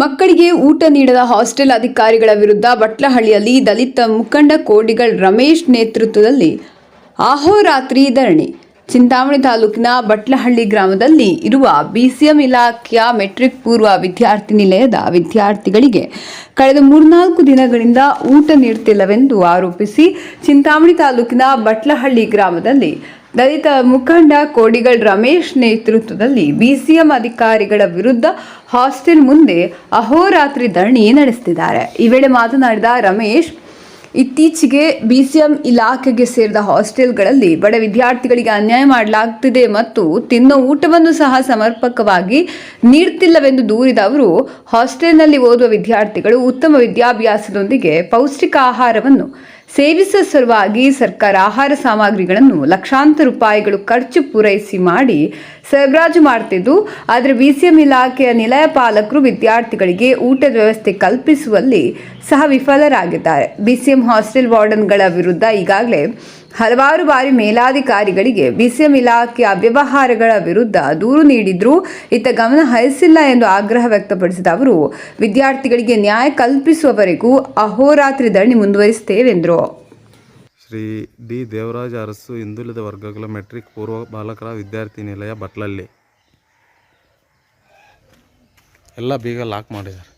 ಮಕ್ಕಳಿಗೆ ಊಟ ನೀಡದ ಹಾಸ್ಟೆಲ್ ಅಧಿಕಾರಿಗಳ ವಿರುದ್ಧ ಬಟ್ಲಹಳ್ಳಿಯಲ್ಲಿ ದಲಿತ ಮುಖಂಡ ಕೋಡಿಗಳ್ ರಮೇಶ್ ನೇತೃತ್ವದಲ್ಲಿ ಅಹೋರಾತ್ರಿ ಧರಣಿ. ಚಿಂತಾಮಣಿ ತಾಲೂಕಿನ ಬಟ್ಲಹಳ್ಳಿ ಗ್ರಾಮದಲ್ಲಿ ಇರುವ ಬಿಸಿಎಂ ಇಲಾಖೆಯ ಮೆಟ್ರಿಕ್ ಪೂರ್ವ ವಿದ್ಯಾರ್ಥಿ ನಿಲಯದ ವಿದ್ಯಾರ್ಥಿಗಳಿಗೆ ಕಳೆದ ಮೂರ್ನಾಲ್ಕು ದಿನಗಳಿಂದ ಊಟ ನೀಡುತ್ತಿಲ್ಲವೆಂದು ಆರೋಪಿಸಿ ಚಿಂತಾಮಣಿ ತಾಲೂಕಿನ ಬಟ್ಲಹಳ್ಳಿ ಗ್ರಾಮದಲ್ಲಿ ದಲಿತ ಮುಖಂಡ ಕೋಡಿಗಳ್ ರಮೇಶ್ ನೇತೃತ್ವದಲ್ಲಿ ಬಿಸಿಎಂ ಅಧಿಕಾರಿಗಳ ವಿರುದ್ಧ ಹಾಸ್ಟೆಲ್ ಮುಂದೆ ಅಹೋರಾತ್ರಿ ಧರಣಿ ನಡೆಸುತ್ತಿದ್ದಾರೆ. ಈ ವೇಳೆ ಮಾತನಾಡಿದ ರಮೇಶ್ ಇತ್ತೀಚೆಗೆ ಬಿಸಿಎಂ ಇಲಾಖೆಗೆ ಸೇರಿದ ಹಾಸ್ಟೆಲ್ಗಳಲ್ಲಿ ಬಡ ವಿದ್ಯಾರ್ಥಿಗಳಿಗೆ ಅನ್ಯಾಯ ಮಾಡಲಾಗ್ತಿದೆ ಮತ್ತು ತಿನ್ನೋ ಊಟವನ್ನು ಸಹ ಸಮರ್ಪಕವಾಗಿ ನೀಡುತ್ತಿಲ್ಲವೆಂದು ದೂರಿದ ಅವರು, ಹಾಸ್ಟೆಲ್ನಲ್ಲಿ ಓದುವ ವಿದ್ಯಾರ್ಥಿಗಳು ಉತ್ತಮ ವಿದ್ಯಾಭ್ಯಾಸದೊಂದಿಗೆ ಪೌಷ್ಟಿಕ ಆಹಾರವನ್ನು ಸೇವಿಸುವ ಸಲುವಾಗಿ ಸರ್ಕಾರ ಆಹಾರ ಸಾಮಗ್ರಿಗಳನ್ನು ಲಕ್ಷಾಂತರ ರೂಪಾಯಿಗಳು ಖರ್ಚು ಪೂರೈಸಿ ಮಾಡಿ ಸರಬರಾಜು ಮಾಡುತ್ತಿದ್ದು ಆದರೆ ಬಿಸಿಎಂ ಇಲಾಖೆಯ ನಿಲಯ ಪಾಲಕರು ವಿದ್ಯಾರ್ಥಿಗಳಿಗೆ ಊಟದ ವ್ಯವಸ್ಥೆ ಕಲ್ಪಿಸುವಲ್ಲಿ ಸಹ ವಿಫಲರಾಗಿದ್ದಾರೆ. ಬಿಸಿಎಂ ಹಾಸ್ಟೆಲ್ ವಾರ್ಡನ್ಗಳ ವಿರುದ್ಧ ಈಗಾಗಲೇ ಹಲವಾರು ಬಾರಿ ಮೇಲಾಧಿಕಾರಿಗಳಿಗೆ ಬಿಸಿಎಂ ಇಲಾಖೆಯ ಅವ್ಯವಹಾರಗಳ ವಿರುದ್ಧ ದೂರು ನೀಡಿದ್ರೂ ಇತ್ತ ಗಮನ ಹರಿಸಿಲ್ಲ ಎಂದು ಆಗ್ರಹ ವ್ಯಕ್ತಪಡಿಸಿದ ಅವರು, ವಿದ್ಯಾರ್ಥಿಗಳಿಗೆ ನ್ಯಾಯ ಕಲ್ಪಿಸುವವರೆಗೂ ಅಹೋರಾತ್ರಿ ಧರಣಿ ಮುಂದುವರಿಸುತ್ತೇವೆಂದರು. ಶ್ರೀ ಡಿ. ದೇವರಾಜ ಅರಸು ಹಿಂದುಳಿದ ವರ್ಗಗಳ ಮೆಟ್ರಿಕ್ ಪೂರ್ವ ಬಾಲಕರ ವಿದ್ಯಾರ್ಥಿ ನಿಲಯ ಬಟ್ಲಲ್ಲಿ ಎಲ್ಲ ಬೀಗ ಲಾಕ್ ಮಾಡಿದ್ದಾರೆ.